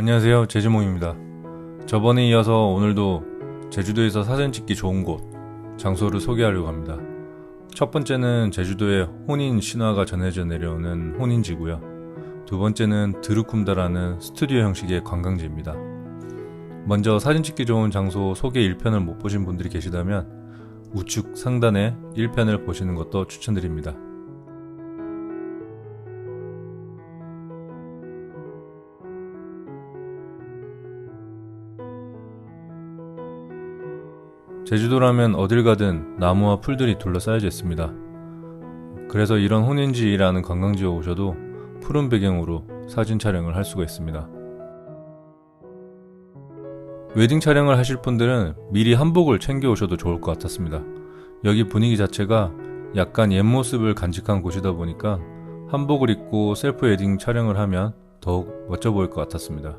안녕하세요. 제주몽입니다. 저번에 이어서 오늘도 제주도에서 사진 찍기 좋은 곳, 장소를 소개하려고 합니다. 첫 번째는 제주도의 혼인 신화가 전해져 내려오는 혼인지고요. 두 번째는 드루쿰다라는 스튜디오 형식의 관광지입니다. 먼저 사진 찍기 좋은 장소 소개 1편을 못 보신 분들이 계시다면 우측 상단에 1편을 보시는 것도 추천드립니다. 제주도라면 어딜 가든 나무와 풀들이 둘러싸여져 있습니다. 그래서 이런 혼인지라는 관광지에 오셔도 푸른 배경으로 사진 촬영을 할 수가 있습니다. 웨딩 촬영을 하실 분들은 미리 한복을 챙겨 오셔도 좋을 것 같았습니다. 여기 분위기 자체가 약간 옛 모습을 간직한 곳이다 보니까 한복을 입고 셀프 웨딩 촬영을 하면 더욱 멋져 보일 것 같았습니다.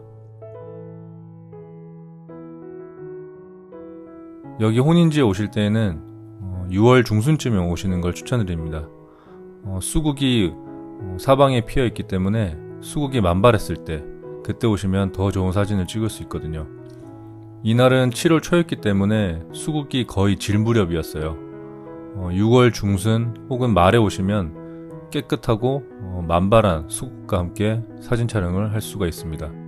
여기 혼인지에 오실 때에는 6월 중순쯤에 오시는 걸 추천드립니다. 어, 수국이 어, 사방에 피어 있기 때문에 수국이 만발했을 때 그때 오시면 더 좋은 사진을 찍을 수 있거든요. 이날은 7월 초였기 때문에 수국이 거의 질 무렵이었어요. 어, 6월 중순 혹은 말에 오시면 깨끗하고 어, 만발한 수국과 함께 사진 촬영을 할 수가 있습니다.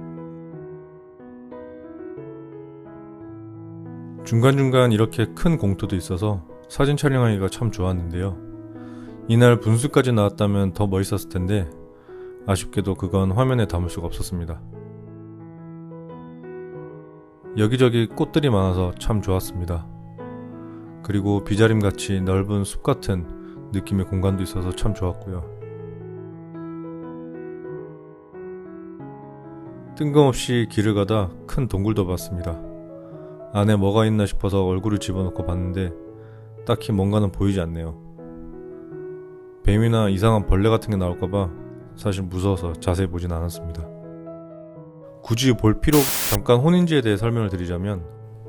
중간중간 이렇게 큰 공터도 있어서 사진 촬영하기가 참 좋았는데요. 이날 분수까지 나왔다면 더 멋있었을 텐데 아쉽게도 그건 화면에 담을 수가 없었습니다. 여기저기 꽃들이 많아서 참 좋았습니다. 그리고 비자림 같이 넓은 숲 같은 느낌의 공간도 있어서 참 좋았고요. 뜬금없이 길을 가다 큰 동굴도 봤습니다. 안에 뭐가 있나 싶어서 얼굴을 집어넣고 봤는데 딱히 뭔가는 보이지 않네요. 뱀이나 이상한 벌레 같은 게 나올까봐 사실 무서워서 자세히 보진 않았습니다. 굳이 볼 필요 잠깐 혼인지에 대해 설명을 드리자면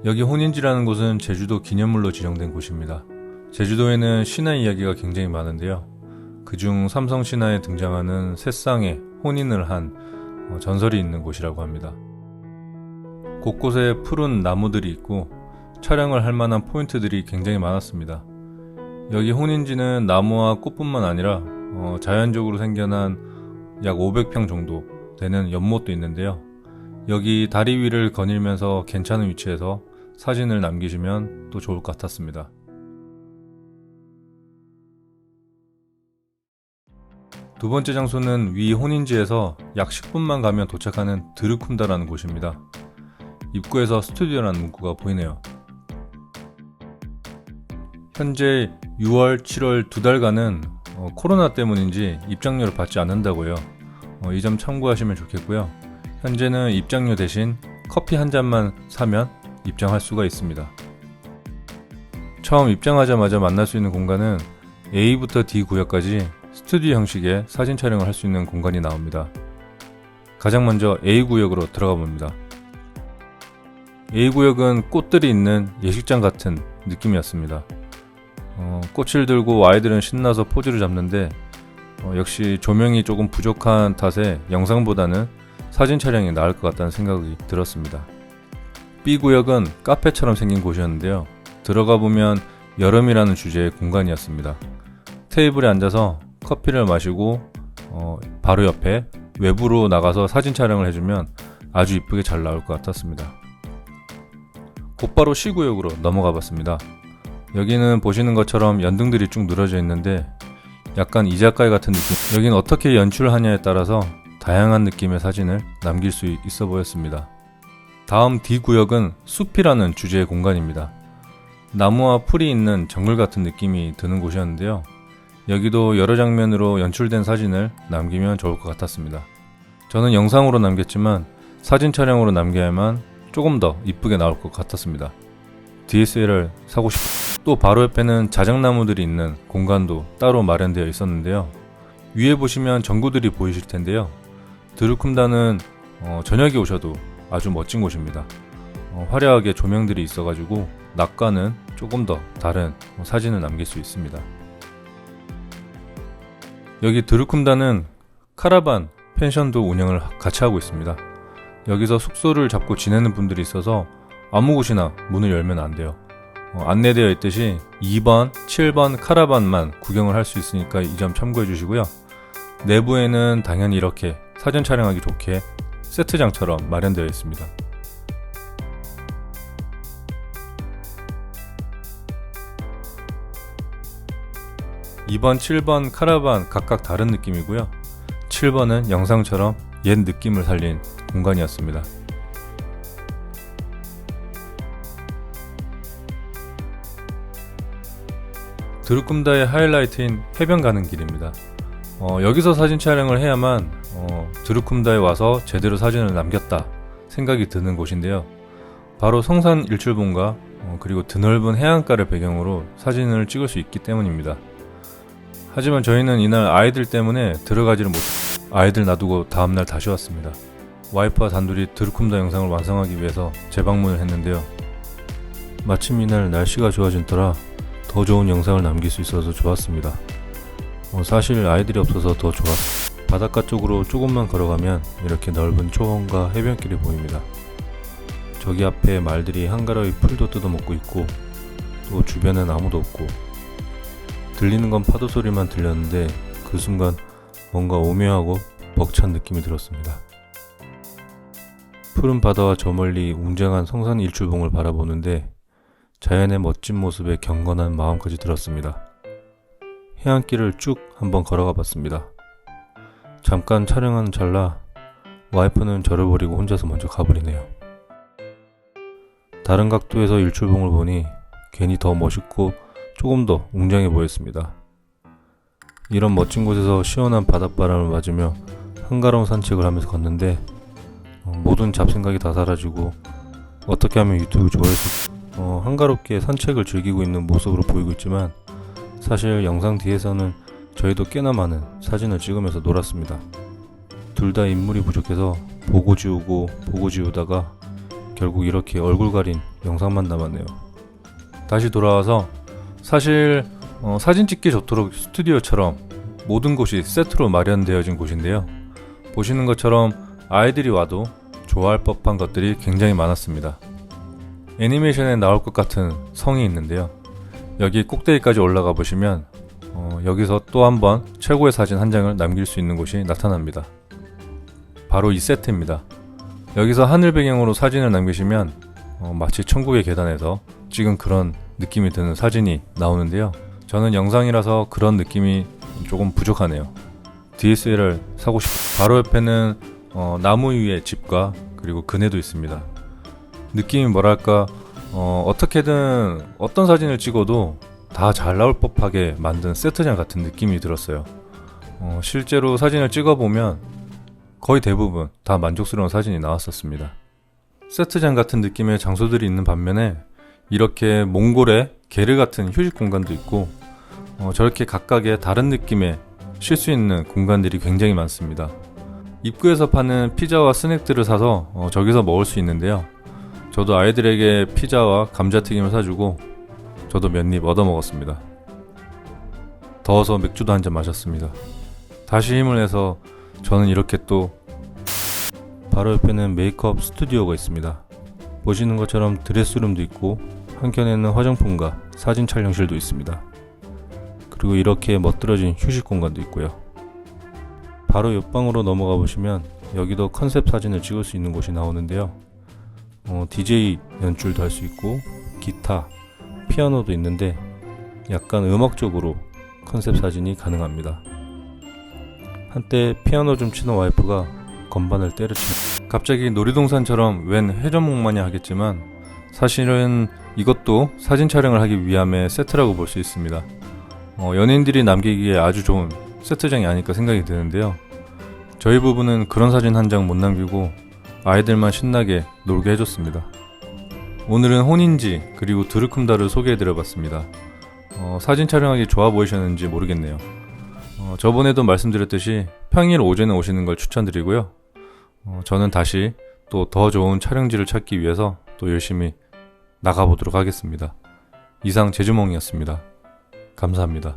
여기 혼인지라는 곳은 제주도 기념물로 지정된 곳입니다. 제주도에는 신화 이야기가 굉장히 많은데요. 그중 삼성 신화에 등장하는 새쌍의 혼인을 한 어, 전설이 있는 곳이라고 합니다. 곳곳에 푸른 나무들이 있고 촬영을 할 만한 포인트들이 굉장히 많았습니다. 여기 혼인지는 나무와 꽃뿐만 아니라 어, 자연적으로 생겨난 약 500평 정도 되는 연못도 있는데요. 여기 다리 위를 거닐면서 괜찮은 위치에서 사진을 남기시면 또 좋을 것 같았습니다. 두 번째 장소는 위 혼인지에서 약 10분만 가면 도착하는 드르쿰다라는 곳입니다. 입구에서 스튜디오라는 문구가 보이네요. 현재 6월, 7월 두 달간은 어, 코로나 때문인지 입장료를 받지 않는다고요. 어, 이점 참고하시면 좋겠고요. 현재는 입장료 대신 커피 한 잔만 사면 입장할 수가 있습니다. 처음 입장하자마자 만날 수 있는 공간은 A부터 D 구역까지 스튜디오 형식의 사진 촬영을 할 수 있는 공간이 나옵니다. 가장 먼저 A 구역으로 들어가 봅니다. A 구역은 꽃들이 있는 예식장 같은 느낌이었습니다. 어, 꽃을 들고 아이들은 신나서 포즈를 잡는데 어, 역시 조명이 조금 부족한 탓에 영상보다는 사진 촬영이 나을 것 같다는 생각이 들었습니다. B 구역은 카페처럼 생긴 곳이었는데요. 들어가 보면 여름이라는 주제의 공간이었습니다. 테이블에 앉아서 커피를 마시고 어, 바로 옆에 외부로 나가서 사진 촬영을 해주면 아주 이쁘게 잘 나올 것 같았습니다. 곧바로 C 구역으로 넘어가 봤습니다. 여기는 보시는 것처럼 연등들이 쭉 늘어져 있는데 약간 이자카이 같은 느낌. 여긴 어떻게 연출하냐에 따라서 다양한 느낌의 사진을 남길 수 있어 보였습니다. 다음 D 구역은 숲이라는 주제의 공간입니다. 나무와 풀이 있는 정글 같은 느낌이 드는 곳이었는데요. 여기도 여러 장면으로 연출된 사진을 남기면 좋을 것 같았습니다. 저는 영상으로 남겼지만 사진 촬영으로 남겨야만 조금 더 이쁘게 나올 것 같았습니다. DSLR 사고 싶... 또 바로 옆에는 자작나무들이 있는 공간도 따로 마련되어 있었는데요. 위에 보시면 전구들이 보이실 텐데요. 드루쿰다는 어, 저녁에 오셔도 아주 멋진 곳입니다. 어, 화려하게 조명들이 있어가지고 낮과는 조금 더 다른 사진을 남길 수 있습니다. 여기 드루쿰다는 카라반 펜션도 운영을 같이 하고 있습니다. 여기서 숙소를 잡고 지내는 분들이 있어서 아무 곳이나 문을 열면 안 돼요. 어, 안내되어 있듯이 2번, 7번 카라반만 구경을 할 수 있으니까 이 점 참고해 주시고요. 내부에는 당연히 이렇게 사진 촬영하기 좋게 세트장처럼 마련되어 있습니다. 이번 7번 카라반 각각 다른 느낌이고요. 7번은 영상처럼 옛 느낌을 살린 공간이었습니다. 드루꿈다의 하이라이트인 해변 가는 길입니다. 어, 여기서 사진 촬영을 해야만 어, 드루쿰다에 와서 제대로 사진을 남겼다 생각이 드는 곳인데요. 바로 성산 일출봉과 어, 그리고 드넓은 해안가를 배경으로 사진을 찍을 수 있기 때문입니다. 하지만 저희는 이날 아이들 때문에 들어가지를 못, 아이들 놔두고 다음날 다시 왔습니다. 와이프와 단둘이 드루쿰다 영상을 완성하기 위해서 재방문을 했는데요. 마침 이날 날씨가 좋아진 터라 더 좋은 영상을 남길 수 있어서 좋았습니다. 어, 사실 아이들이 없어서 더 좋았. 바닷가 쪽으로 조금만 걸어가면 이렇게 넓은 초원과 해변길이 보입니다. 저기 앞에 말들이 한가로이 풀도 뜯어먹고 있고 또 주변엔 아무도 없고 들리는 건 파도 소리만 들렸는데 그 순간 뭔가 오묘하고 벅찬 느낌이 들었습니다. 푸른 바다와 저 멀리 웅장한 성산 일출봉을 바라보는데 자연의 멋진 모습에 경건한 마음까지 들었습니다. 해안길을 쭉 한번 걸어가 봤습니다. 잠깐 촬영하는 찰나 와이프는 저를 버리고 혼자서 먼저 가버리네요. 다른 각도에서 일출봉을 보니 괜히 더 멋있고 조금 더 웅장해 보였습니다. 이런 멋진 곳에서 시원한 바닷바람을 맞으며 한가로운 산책을 하면서 걷는데 어, 모든 잡생각이 다 사라지고 어떻게 하면 유튜브 조회수 어, 한가롭게 산책을 즐기고 있는 모습으로 보이고 있지만 사실 영상 뒤에서는 저희도 꽤나 많은 사진을 찍으면서 놀았습니다. 둘 다 인물이 부족해서 보고 지우고 보고 지우다가 결국 이렇게 얼굴 가린 영상만 남았네요. 다시 돌아와서 사실 어, 사진 찍기 좋도록 스튜디오처럼 모든 곳이 세트로 마련되어진 곳인데요. 보시는 것처럼 아이들이 와도 좋아할 법한 것들이 굉장히 많았습니다. 애니메이션에 나올 것 같은 성이 있는데요. 여기 꼭대기까지 올라가 보시면 어, 여기서 또 한 번 최고의 사진 한 장을 남길 수 있는 곳이 나타납니다. 바로 이 세트입니다. 여기서 하늘 배경으로 사진을 남기시면 어, 마치 천국의 계단에서 찍은 그런 느낌이 드는 사진이 나오는데요. 저는 영상이라서 그런 느낌이 조금 부족하네요. DSLR 사고 싶. 바로 옆에는 어, 나무 위에 집과 그리고 그네도 있습니다. 느낌이 뭐랄까 어, 어떻게든 어떤 사진을 찍어도 다 잘 나올 법하게 만든 세트장 같은 느낌이 들었어요. 어, 실제로 사진을 찍어보면 거의 대부분 다 만족스러운 사진이 나왔었습니다. 세트장 같은 느낌의 장소들이 있는 반면에 이렇게 몽골의 게르 같은 휴식 공간도 있고 어, 저렇게 각각의 다른 느낌의 쉴 수 있는 공간들이 굉장히 많습니다. 입구에서 파는 피자와 스낵들을 사서 어, 저기서 먹을 수 있는데요. 저도 아이들에게 피자와 감자튀김을 사주고 저도 몇 입 얻어 먹었습니다. 더워서 맥주도 한 잔 마셨습니다. 다시 힘을 내서 저는 이렇게 또 바로 옆에는 메이크업 스튜디오가 있습니다. 보시는 것처럼 드레스룸도 있고 한켠에는 화장품과 사진 촬영실도 있습니다. 그리고 이렇게 멋들어진 휴식 공간도 있고요. 바로 옆방으로 넘어가 보시면 여기도 컨셉 사진을 찍을 수 있는 곳이 나오는데요. 어, DJ 연출도 할 수 있고 기타, 피아노도 있는데 약간 음악적으로 컨셉 사진이 가능합니다. 한때 피아노 좀 치는 와이프가 건반을 때려치. 갑자기 놀이동산처럼 웬 회전목마냐 하겠지만 사실은 이것도 사진 촬영을 하기 위함의 세트라고 볼 수 있습니다. 어, 연예인들이 남기기에 아주 좋은 세트장이 아닐까 생각이 드는데요. 저희 부부는 그런 사진 한 장 못 남기고 아이들만 신나게 놀게 해줬습니다. 오늘은 혼인지 그리고 드르쿰다를 소개해드려봤습니다. 어, 사진 촬영하기 좋아 보이셨는지 모르겠네요. 어, 저번에도 말씀드렸듯이 평일 오전에 오시는 걸 추천드리고요. 어, 저는 다시 또 더 좋은 촬영지를 찾기 위해서 또 열심히 나가보도록 하겠습니다. 이상 제주몽이었습니다. 감사합니다.